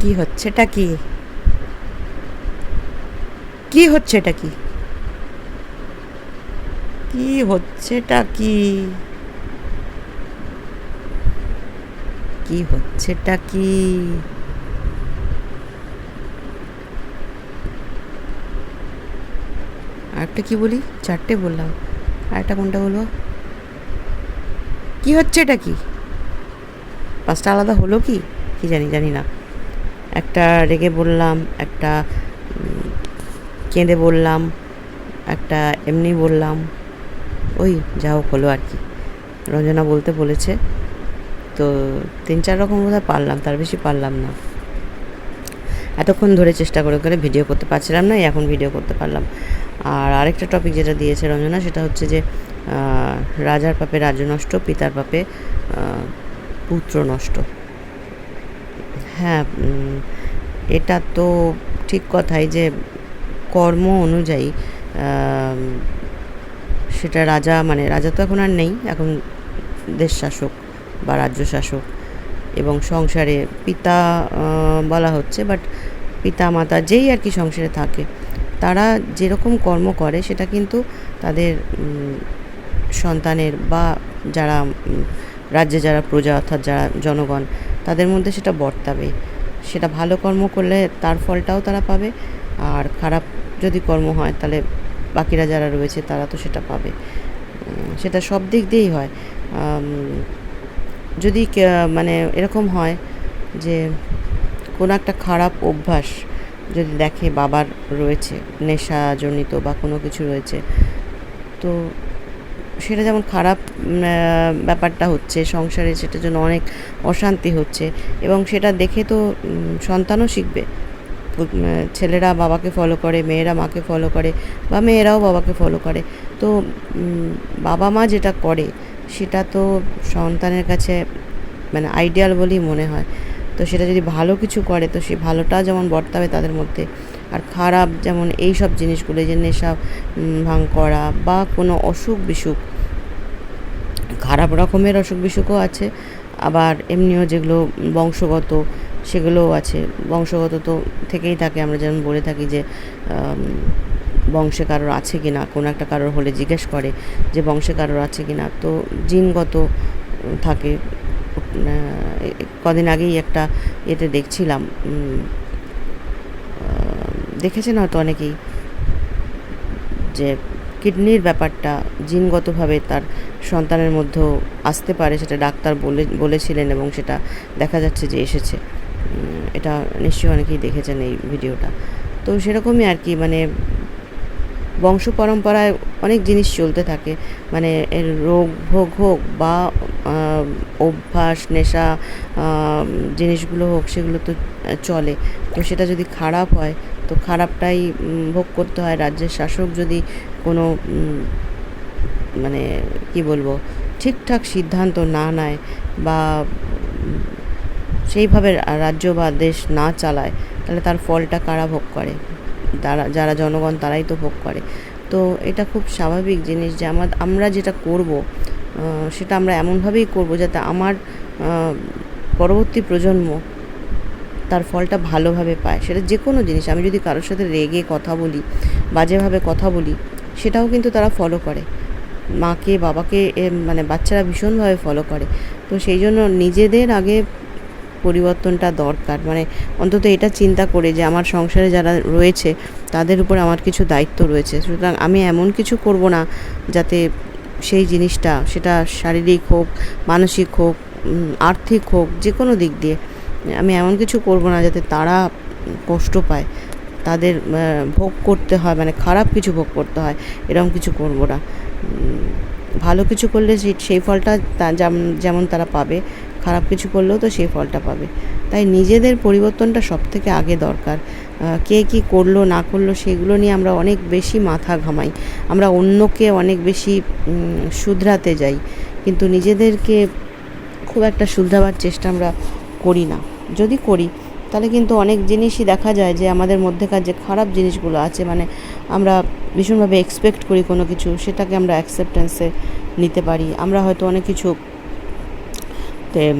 কি হচ্ছেটা কি? কি হচ্ছেটা কি? কি হচ্ছেটা কি? কি হচ্ছেটা কি? আরেকটা কি বলি? চারটে বললাম। আরেকটা কোনটা বলব কি হচ্ছে এটা কি? পাঁচটা আলাদা হলো কি? কি জানি জানি না। একটা রেগে বললাম, একটা কেঁদে বললাম, একটা এমনি বললাম, ওই যা হোক হলো আর কি। রঞ্জনা বলতে বলেছে। তো তিন চার রকম বোধহয় পারলাম, তার বেশি পারলাম না। এতক্ষণ ধরে চেষ্টা করে করে ভিডিও করতে পারছিলাম না, এখন ভিডিও করতে পারলাম। আর আরেকটা টপিক যেটা দিয়েছে রঞ্জনা, সেটা হচ্ছে যে রাজার পাপে রাজ্য নষ্ট, পিতার পাপে পুত্র নষ্ট। হ্যাঁ এটা তো ঠিক কথাই যে কর্ম অনুযায়ী সেটা রাজা মানে রাজা তো এখন আর নেই, এখন দেশ শাসক বা রাজ্য শাসক এবং সংসারে পিতা বলা হচ্ছে বাট পিতা মাতা যেই আর কি সংসারে থাকে, তারা যেরকম কর্ম করে, সেটা কিন্তু তাদের সন্তানের বা যারা রাজ্যে যারা প্রজা অর্থাৎ যারা জনগণ তাদের মধ্যে সেটা বর্তাবে। সেটা ভালো কর্ম করলে তার ফলটাও তারা পাবে, আর খারাপ যদি কর্ম হয় তাহলে বাকিরা যারা রয়েছে তারা তো সেটা পাবে। সেটা সব দিক দিয়েই হয়। যদি মানে এরকম হয় যে কোনো একটা খারাপ অভ্যাস যদি দেখে বাবার রয়েছে, নেশাজনিত বা কোনো কিছু রয়েছে, তো সেটা যেমন খারাপ ব্যাপারটা হচ্ছে, সংসারে সেটার জন্য অনেক অশান্তি হচ্ছে এবং সেটা দেখে তো সন্তানও শিখবে। ছেলেরা বাবাকে ফলো করে, মেয়েরা মাকে ফলো করে বা মেয়েরাও বাবাকে ফলো করে। তো বাবা মা যেটা করে, সেটা তো সন্তানের কাছে মানে আইডিয়াল বলেই মনে হয়। তো সেটা যদি ভালো কিছু করে, তো সেই ভালোটা যেমন বর্তাবে তাদের মধ্যে আর খারাপ যেমন এই সব জিনিসগুলো যে নেশা ভাঙ করা বা কোনো অসুখ বিসুখ, খারাপ রকমের অসুখ বিসুখও আছে। আবার এমনিও যেগুলো বংশগত সেগুলোও আছে। বংশগত তো থেকেই থাকে, আমরা যেমন বলে থাকি যে বংশে কারোর আছে কি না, কোনো একটা কারোর হলে জিজ্ঞেস করে যে বংশে কারোর আছে কি না। তো জিনগত থাকে। কদিন আগেই একটা এতে দেখছিলাম দেখেছেন হয়তো অনেকেই যে কিডনির ব্যাপারটা জিনগতভাবে তার সন্তানের মধ্যেও আসতে পারে, সেটা ডাক্তার বলে, বলেছিলেন এবং সেটা দেখা যাচ্ছে যে এসেছে। এটা নিশ্চয়ই অনেকেই দেখেছেন এই ভিডিওটা। তো সেরকমই আর কি মানে বংশ পরম্পরায় অনেক জিনিস চলতে থাকে। মানে এর রোগ, ভোগ হোক বা অভ্যাস, নেশা জিনিসগুলো হোক সেগুলো তো চলে। তো সেটা যদি খারাপ হয় তো খারাপটাই ভোগ করতে হয় রাজ্যের শাসক যদি কোনো মানে কি বলব, ঠিকঠাক সিদ্ধান্ত না নেয় বা, সেইভাবে রাজ্য বা দেশ না চালায়, তাহলে তার ফলটা কারা ভোগ করে? তারা, যারা জনগণ তারাই তো ভোগ করে। তো এটা খুব স্বাভাবিক জিনিস যে আমার, আমরা যেটা করব সেটা আমরা এমনভাবেই করব যাতে আমার পরবর্তী প্রজন্ম তার ফলটা ভালোভাবে পায়। সেটা যে কোনো জিনিস। আমি যদি কারোর সাথে রেগে কথা বলি, বাজেভাবে কথা বলি, সেটাও কিন্তু তারা ফলো করে। মাকে, বাবাকে মানে বাচ্চারা ভীষণভাবে ফলো করে। তো সেই জন্য নিজেদের আগে পরিবর্তনটা দরকার। মানে অন্তত এটা চিন্তা করে যে আমার সংসারে যারা রয়েছে, তাদের উপর আমার কিছু দায়িত্ব রয়েছে। সুতরাং আমি এমন কিছু করব না যাতে সেই জিনিসটা, সেটা শারীরিক হোক, মানসিক হোক আর্থিক হোক যে কোনো দিক দিয়ে আমি এমন কিছু করব না যাতে তারা কষ্ট পায়। তাদের ভোগ করতে হয় মানে খারাপ কিছু ভোগ করতে হয় এরকম কিছু করব না। ভালো কিছু করলে সেই সেই ফলটা যেমন- যেমন তারা পাবে, খারাপ কিছু করলেও তো সেই ফলটা পাবে। তাই নিজেদের পরিবর্তনটা সব থেকে আগে দরকার। কে কী করল, না করল, সেগুলো নিয়ে আমরা অনেক বেশি মাথা ঘামাই। আমরা অন্যকে অনেক বেশি শুধরাতে যাই। কিন্তু নিজেদেরকে খুব একটা শুধরাবার চেষ্টা আমরা করি না। যদি করি, তাহলে কিন্তু অনেক জিনিসই দেখা যায় যে আমাদের মধ্যেকার যে খারাপ জিনিসগুলো আছে মানে আমরা ভীষণভাবে এক্সপেক্ট করি কোনো কিছু, সেটাকে আমরা অ্যাকসেপ্টেন্সে নিতে পারি। আমরা হয়তো অনেক কিছু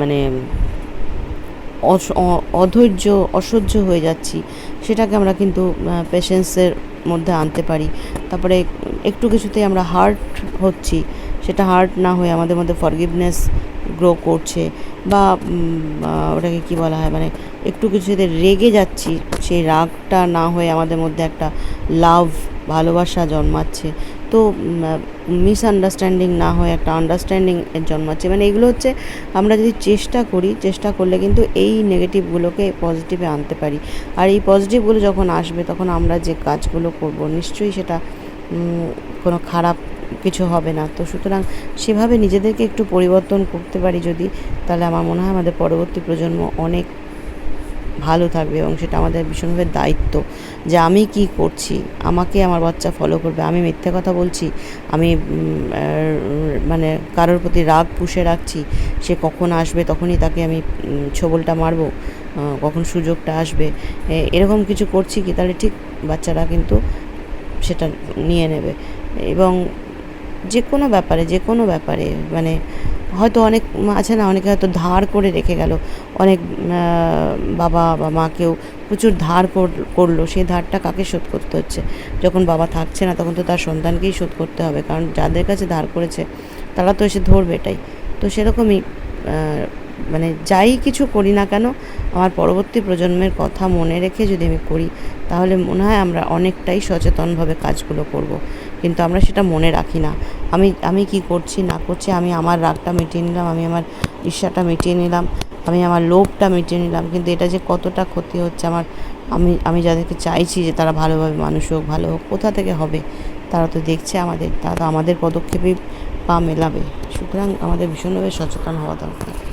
মানে অধৈর্য, অসহ্য হয়ে যাচ্ছি, সেটাকে আমরা কিন্তু পেশেন্সের মধ্যে আনতে পারি। তারপরে একটু কিছুতেই আমরা হার্ট হচ্ছি, সেটা হার্ট না হয়ে আমাদের মধ্যে ফরগিভনেস গ্রো করছে বা ওটাকে কি বলা হয় মানে একটু কিছু কিছুতে রেগে যাচ্ছি, সেই রাগটা না হয়ে আমাদের মধ্যে একটা লাভ ভালোবাসা জন্মাচ্ছে। তো মিসআন্ডারস্ট্যান্ডিং না হয়ে একটা আন্ডারস্ট্যান্ডিং জন্মাচ্ছে। মানে এগুলো হচ্ছে, আমরা যদি চেষ্টা করি, চেষ্টা করলে কিন্তু এই নেগেটিভগুলোকে পজিটিভে আনতে পারি। আর এই পজিটিভগুলো যখন আসবে, তখন আমরা যে কাজগুলো করব, নিশ্চয়ই সেটা কোনো খারাপ কিছু হবে না। তো সুতরাং সেভাবে নিজেদেরকে একটু পরিবর্তন করতে পারি যদি, তাহলে আমার মনে হয় আমাদের পরবর্তী প্রজন্ম অনেক ভালো থাকবে এবং সেটা আমাদের ভীষণভাবে দায়িত্ব যে আমি কি করছি, আমাকে আমার বাচ্চা ফলো করবে। আমি মিথ্যে কথা বলছি, আমি মানে কারোর প্রতি রাগ পুষে রাখছি, সে কখন আসবে, তখনই তাকে আমি ছোবলটা মারবো কখন সুযোগটা আসবে এরকম কিছু করছি কি, তাহলে ঠিক বাচ্চারা কিন্তু সেটা নিয়ে নেবে। এবং যে কোনো ব্যাপারে যে কোনো ব্যাপারে মানে হয়তো অনেক আছে না, অনেকে হয়তো ধার করে রেখে গেল। অনেক বাবা বা মাকেও প্রচুর ধার কর- করল, সেই ধারটা কাকে শোধ করতে হচ্ছে? যখন বাবা থাকছে না, তখন তো তার সন্তানকেই শোধ করতে হবে, কারণ যাদের কাছে ধার করেছে, তারা তো এসে ধরবে এটাই। তো সেরকমই মানে যাই কিছু করি না কেন, আমার পরবর্তী প্রজন্মের কথা মনে রেখে যদি আমি করি, তাহলে মনে হয় আমরা অনেকটাই সচেতনভাবে কাজগুলো করব। কিন্তু আমরা সেটা মনে রাখি না। আমি আমি কি করছি, না করছি, আমি আমার রাগটা মিটিয়ে নিলাম, আমি আমার ঈর্ষাটা মিটিয়ে নিলাম, আমি আমার লোভটা মিটিয়ে নিলাম, কিন্তু এটা যে কতটা ক্ষতি হচ্ছে আমার, আমি আমি যাদেরকে চাইছি যে তারা ভালোভাবে মানুষ হোক, ভালো হোক, কোথা থেকে হবে, তারা তো দেখছে আমাদের, তারা তো আমাদের পদক্ষেপেই পা মেলাবে। সুতরাং আমাদের ভীষণভাবে সচেতন হওয়া দরকার।